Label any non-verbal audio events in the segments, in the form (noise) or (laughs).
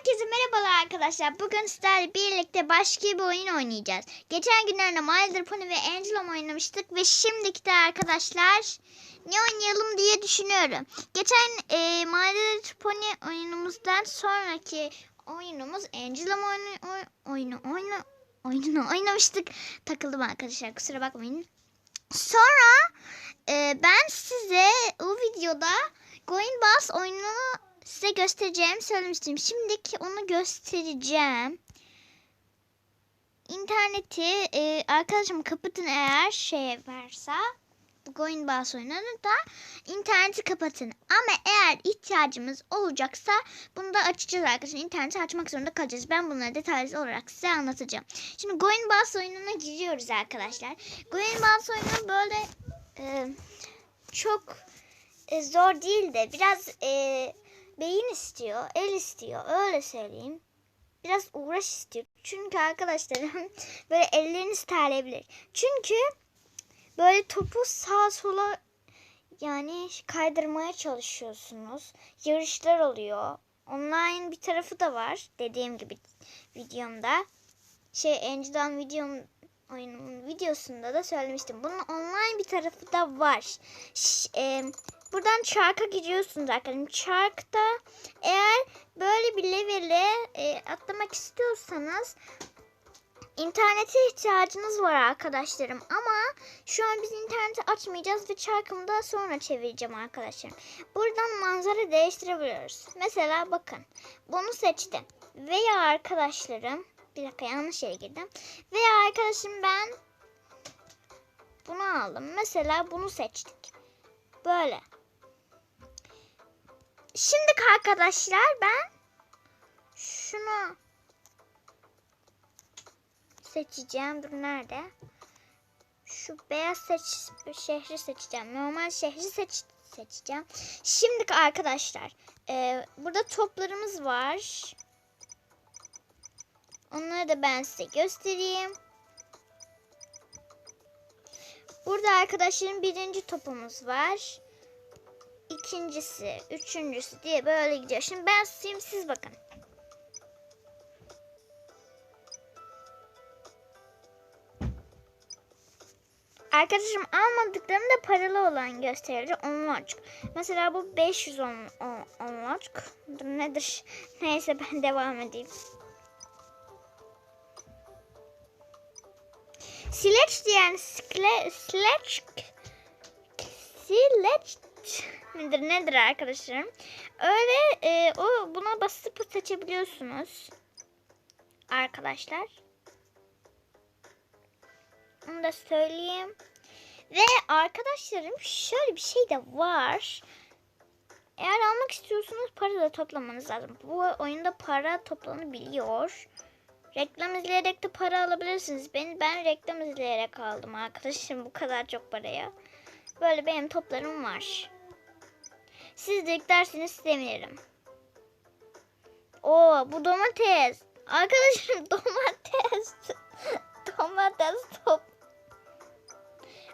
Herkese merhabalar arkadaşlar. Bugün sizlerle birlikte başka bir oyun oynayacağız. Geçen günlerde My Little Pony ve Angelom oynamıştık ve şimdiki de arkadaşlar ne oynayalım diye düşünüyorum. Geçen e, My Little Pony oyunumuzdan sonraki oyunumuz Angelom oyunu, oy- oyunu, oyunu, oyununu oynamıştık. Takıldım arkadaşlar kusura bakmayın. Sonra e, ben size o videoda Going Bus oyununu size göstereceğim söylemiştim. Şimdiki onu göstereceğim. İnterneti e, arkadaşım kapatın eğer şey varsa bu Going Bus oyununu da interneti kapatın. Ama eğer ihtiyacımız olacaksa bunu da açacağız arkadaşlar. İnterneti açmak zorunda kalacağız. Ben bunları detaylı olarak size anlatacağım. Şimdi Going Bus oyununa giriyoruz arkadaşlar. Going Bus oyunu böyle e, çok e, zor değil de biraz e, beyin istiyor, el istiyor. Öyle söyleyeyim. Biraz uğraş istiyor. Çünkü arkadaşlarım (laughs) böyle elleriniz terleyebilir. Çünkü böyle topu sağa sola yani kaydırmaya çalışıyorsunuz. Yarışlar oluyor. Online bir tarafı da var. Dediğim gibi videomda. Şey önceden videom oyunun videosunda da söylemiştim. Bunun online bir tarafı da var. Ş- e, buradan çarka giriyorsunuz arkadaşlar. Çarkta eğer böyle bir levele e, atlamak istiyorsanız internete ihtiyacınız var arkadaşlarım. Ama şu an biz interneti açmayacağız ve çarkımı da sonra çevireceğim arkadaşlarım. Buradan manzara değiştirebiliyoruz. Mesela bakın bunu seçtim. Veya arkadaşlarım bir dakika yanlış yere girdim. Veya arkadaşım ben bunu aldım. Mesela bunu seçtik. Böyle. Şimdi arkadaşlar ben şunu seçeceğim. Dur nerede? Şu beyaz seç şehri seçeceğim. Normal şehri seç seçeceğim. Şimdi arkadaşlar e, burada toplarımız var. Onları da ben size göstereyim. Burada arkadaşlarım birinci topumuz var. İkincisi, üçüncüsü diye böyle gidiyor. Şimdi ben susayım siz bakın. Arkadaşım almadıklarım da paralı olan gösterici onluk. Mesela bu 500 on, on. Dur nedir? (laughs) Neyse ben devam edeyim. Sileç diyen sileç sileç midir nedir arkadaşlarım? Öyle e, o buna basıp seçebiliyorsunuz. Arkadaşlar. Onu da söyleyeyim. Ve arkadaşlarım şöyle bir şey de var. Eğer almak istiyorsanız para da toplamanız lazım. Bu oyunda para toplanabiliyor. Reklam izleyerek de para alabilirsiniz. Ben, ben reklam izleyerek aldım arkadaşım bu kadar çok paraya. Böyle benim toplarım var. Siz de yüklerseniz sevinirim. Oo bu domates. Arkadaşım (laughs) domates. domates top.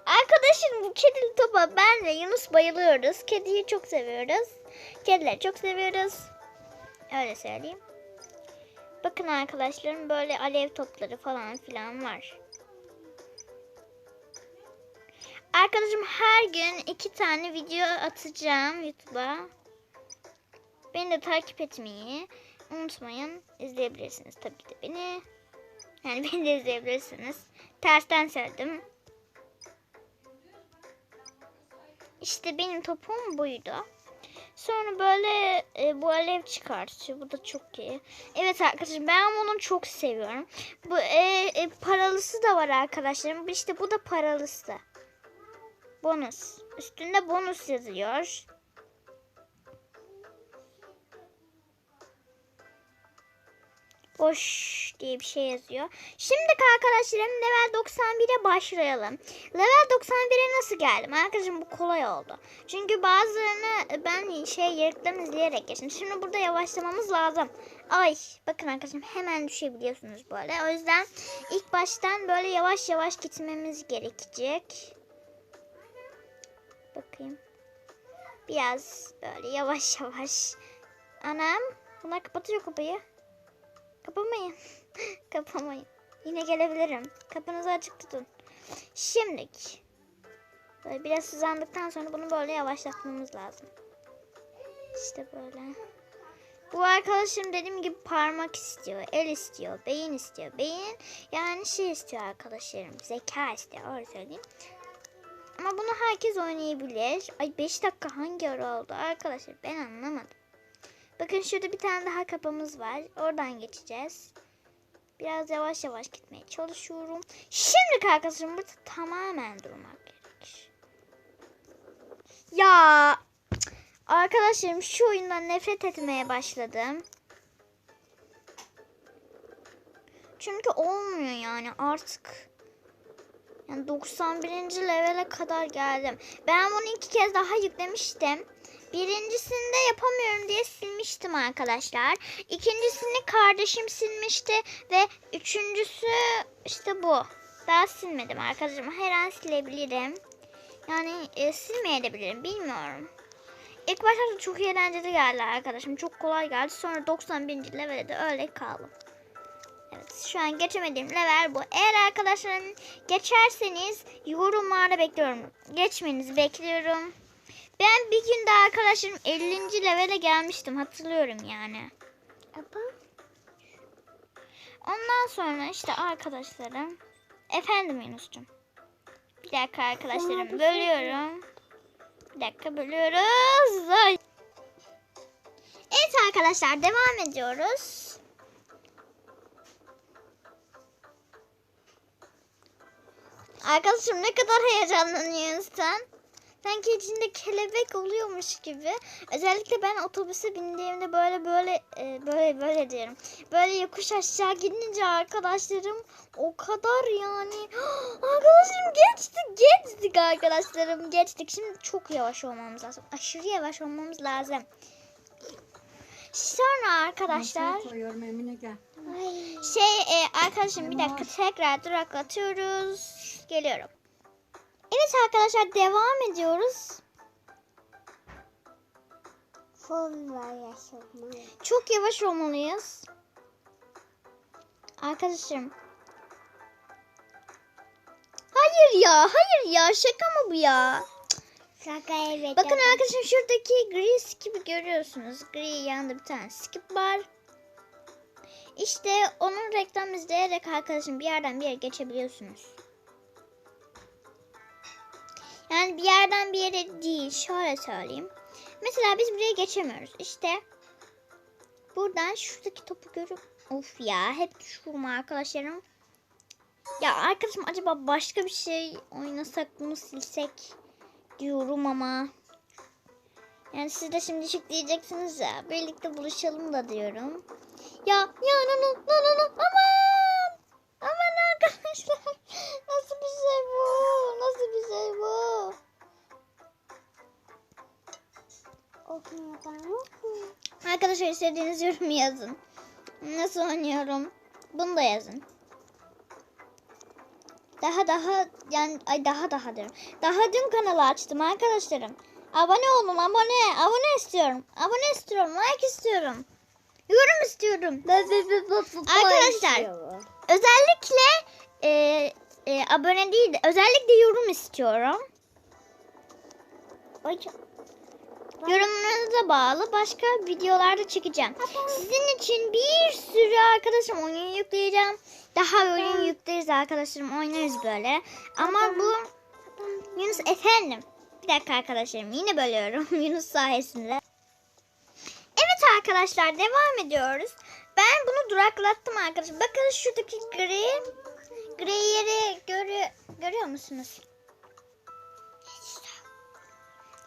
Arkadaşım bu kedili topa ben ve Yunus bayılıyoruz. Kediyi çok seviyoruz. Kedileri çok seviyoruz. Öyle söyleyeyim. Bakın arkadaşlarım böyle alev topları falan filan var. Arkadaşım her gün iki tane video atacağım YouTube'a. Beni de takip etmeyi unutmayın. İzleyebilirsiniz tabii ki de beni. Yani (laughs) beni de izleyebilirsiniz. Tersten söyledim. İşte benim topum buydu. Sonra böyle e, bu alev çıkartıyor. Bu da çok iyi. Evet arkadaşlar ben bunu çok seviyorum. Bu e, e, paralısı da var arkadaşlarım. İşte bu da paralısı. Bonus. Üstünde bonus yazıyor. Boş diye bir şey yazıyor. Şimdi arkadaşlarım level 91'e başlayalım. Level 91'e nasıl geldim? Arkadaşım bu kolay oldu. Çünkü bazılarını ben şey reklam izleyerek geçtim. Şimdi burada yavaşlamamız lazım. Ay bakın arkadaşım hemen düşebiliyorsunuz böyle. O yüzden ilk baştan böyle yavaş yavaş gitmemiz gerekecek. Bakayım. Biraz böyle yavaş yavaş. Anam bunlar kapatıyor kapıyı. Kapamayın. (laughs) Kapamayın. Yine gelebilirim. Kapınızı açık tutun. Şimdilik. Böyle biraz hızlandıktan sonra bunu böyle yavaşlatmamız lazım. İşte böyle. Bu arkadaşım dediğim gibi parmak istiyor, el istiyor, beyin istiyor. Beyin yani şey istiyor arkadaşlarım. Zeka istiyor öyle söyleyeyim. Ama bunu herkes oynayabilir. Ay 5 dakika hangi ara oldu arkadaşlar ben anlamadım. Bakın şurada bir tane daha kapımız var. Oradan geçeceğiz. Biraz yavaş yavaş gitmeye çalışıyorum. Şimdi arkadaşlarım burada tamamen durmak gerekir. Ya arkadaşlarım şu oyundan nefret etmeye başladım. Çünkü olmuyor yani artık. Yani 91. levele kadar geldim. Ben bunu iki kez daha yüklemiştim. Birincisinde yapamıyorum diye silmiştim arkadaşlar. İkincisini kardeşim silmişti ve üçüncüsü işte bu. Daha silmedim arkadaşım. Her an silebilirim. Yani e, silmeyebilirim bilmiyorum. İlk başta çok eğlenceli geldi arkadaşım. Çok kolay geldi. Sonra 91. levelde de öyle kaldım. Evet şu an geçemediğim level bu. Eğer arkadaşlarım geçerseniz yorumlarda bekliyorum. Geçmenizi bekliyorum. Ben bir günde arkadaşlarım 50. levele gelmiştim hatırlıyorum yani. Ondan sonra işte arkadaşlarım. Efendim Yunus'cum. Bir dakika arkadaşlarım bölüyorum. Bir dakika bölüyoruz. Evet arkadaşlar devam ediyoruz. Arkadaşım ne kadar heyecanlanıyorsun sen? Sanki içinde kelebek oluyormuş gibi. Özellikle ben otobüse bindiğimde böyle böyle e, böyle böyle diyorum. Böyle yokuş aşağı gidince arkadaşlarım o kadar yani. (gasps) Arkadaşlarım geçtik geçtik arkadaşlarım geçtik. Şimdi çok yavaş olmamız lazım. Aşırı yavaş olmamız lazım. Sonra arkadaşlar Masaya koyuyorum Emine gel. şey e, arkadaşım bir dakika tekrar duraklatıyoruz. Geliyorum. Evet arkadaşlar devam ediyoruz. Çok yavaş olmalıyız. Arkadaşım. Hayır ya, hayır ya. Şaka mı bu ya? Şaka evet. Bakın arkadaşım şuradaki gri skip'i görüyorsunuz. Gri yanında bir tane skip var. İşte onun reklam izleyerek arkadaşım bir yerden bir yere geçebiliyorsunuz. Yani bir yerden bir yere değil. Şöyle söyleyeyim. Mesela biz buraya geçemiyoruz. İşte buradan şuradaki topu görüp of ya hep düşüyorum arkadaşlarım. Ya arkadaşım acaba başka bir şey oynasak bunu silsek diyorum ama. Yani siz de şimdi şık diyeceksiniz ya. Birlikte buluşalım da diyorum. Ya ya no no no no no aman. Aman arkadaşlar. (laughs) Nasıl bir şey bu? Nasıl bir şey bu? Arkadaşlar istediğiniz yorumu yazın. Nasıl oynuyorum? Bunu da yazın. Daha daha yani ay daha daha diyorum. Daha dün kanalı açtım arkadaşlarım. Abone olun abone. Abone istiyorum. Abone istiyorum. Like istiyorum. Yorum istiyorum. Arkadaşlar özellikle e, e, abone değil de özellikle yorum istiyorum. Yorumlarınıza bağlı başka videolarda çekeceğim. Sizin için bir sürü arkadaşım oyun yükleyeceğim. Daha oyun yükleriz arkadaşlarım oynarız böyle. Ama bu Yunus efendim. Bir dakika arkadaşlarım yine bölüyorum (laughs) Yunus sayesinde. Evet arkadaşlar devam ediyoruz. Ben bunu duraklattım arkadaşlar. Bakın şuradaki gri gri yeri görü, görüyor musunuz?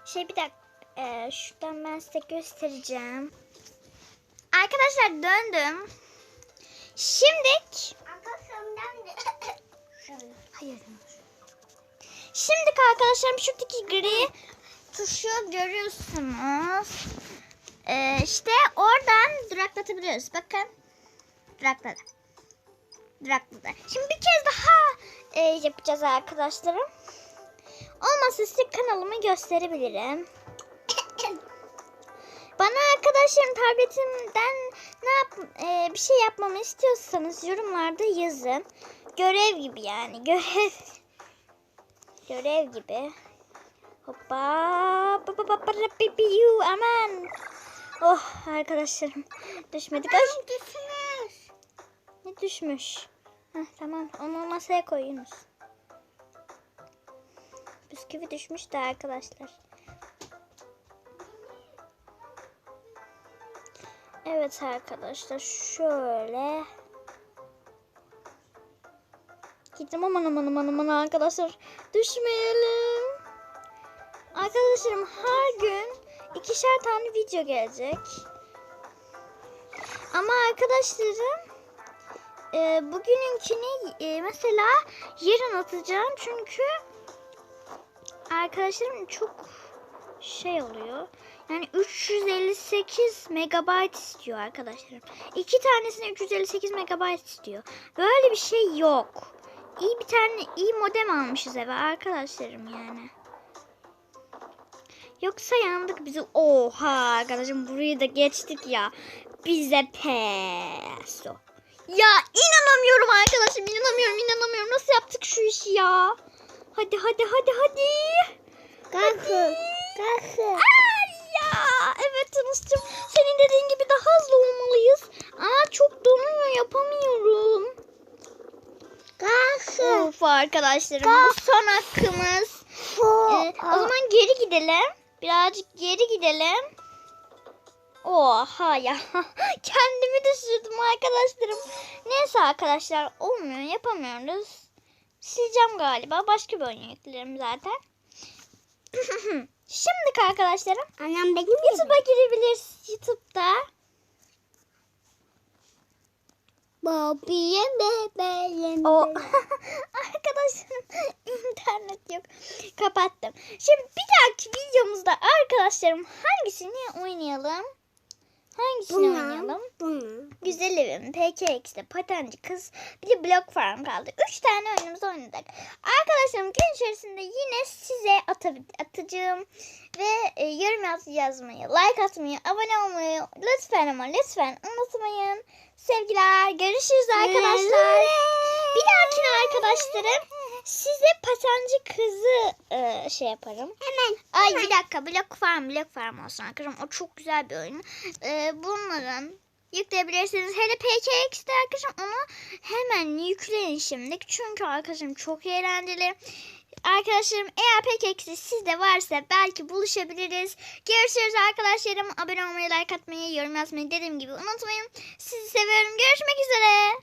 Şey bir dakika. Ee, şuradan ben size göstereceğim. Arkadaşlar döndüm. Şimdi Hayır. Şimdi arkadaşlarım şuradaki gri tuşu görüyorsunuz. Ee, işte oradan duraklatabiliyoruz. Bakın. Durakladı. Durakladı. Şimdi bir kez daha e, yapacağız arkadaşlarım. Olmazsa size kanalımı gösterebilirim. Bana arkadaşlarım tabletimden Ne yap e, bir şey yapmamı istiyorsanız yorumlarda yazın. Görev gibi yani görev. Görev gibi. Hoppa. Aman. Oh arkadaşlarım. (laughs) Düşmedik. Ay. Düşmüş. Ne düşmüş? Heh, tamam onu masaya koyunuz. Bisküvi düşmüş de arkadaşlar. Evet arkadaşlar şöyle. Gittim aman aman aman aman arkadaşlar. Düşmeyelim. Arkadaşlarım her gün ikişer tane video gelecek. Ama arkadaşlarım e, bugününkini e, mesela yarın atacağım çünkü arkadaşlarım çok şey oluyor. Yani 358 megabayt istiyor arkadaşlarım. İki tanesine 358 megabayt istiyor. Böyle bir şey yok. İyi bir tane iyi modem almışız eve arkadaşlarım yani. Yoksa yandık bizi. Oha arkadaşım burayı da geçtik ya. Bize peso. Ya inanamıyorum arkadaşım inanamıyorum inanamıyorum. Nasıl yaptık şu işi ya? Hadi hadi hadi hadi. Kalkın. Kalkın. Ay ya Tanış'cığım. Senin dediğin gibi daha hızlı olmalıyız. Aa çok donuyor yapamıyorum. Kalkın. Of arkadaşlarım bu son hakkımız. Ee, o zaman geri gidelim. Birazcık geri gidelim. Oha ya. (laughs) Kendimi düşürdüm arkadaşlarım. Neyse arkadaşlar olmuyor yapamıyoruz. Sileceğim galiba. Başka bir oyun yüklerim zaten. Şimdi arkadaşlarım Annem benim YouTube'a girebiliriz. YouTube'da. Bobby'ye bebeğim. O (laughs) arkadaşlarım internet yok. Kapattım. Şimdi bir dahaki videomuzda arkadaşlarım hangisini oynayalım? Hangisini oynayalım? Güzel evim, PKX'de patenci kız, bir de Block Farm kaldı. Üç tane oyunumuzu oynadık. Arkadaşlarım gün içerisinde yine size atacağım ve e, yorum yaz- yazmayı, like atmayı, abone olmayı lütfen ama lütfen unutmayın. Sevgiler, görüşürüz arkadaşlar. Bir dahakine arkadaşlarım size patenci kızı e, şey yaparım. Hemen. Ay bir dakika Block Farm Block Farm olsun arkadaşım. O çok güzel bir oyun. Ee, bunların yükleyebilirsiniz. Hele PKX'de arkadaşım onu hemen yükleyin şimdi. Çünkü arkadaşım çok eğlenceli. Arkadaşlarım eğer PKX'i sizde varsa belki buluşabiliriz. Görüşürüz arkadaşlarım. Abone olmayı, like atmayı, yorum yazmayı dediğim gibi unutmayın. Sizi seviyorum. Görüşmek üzere.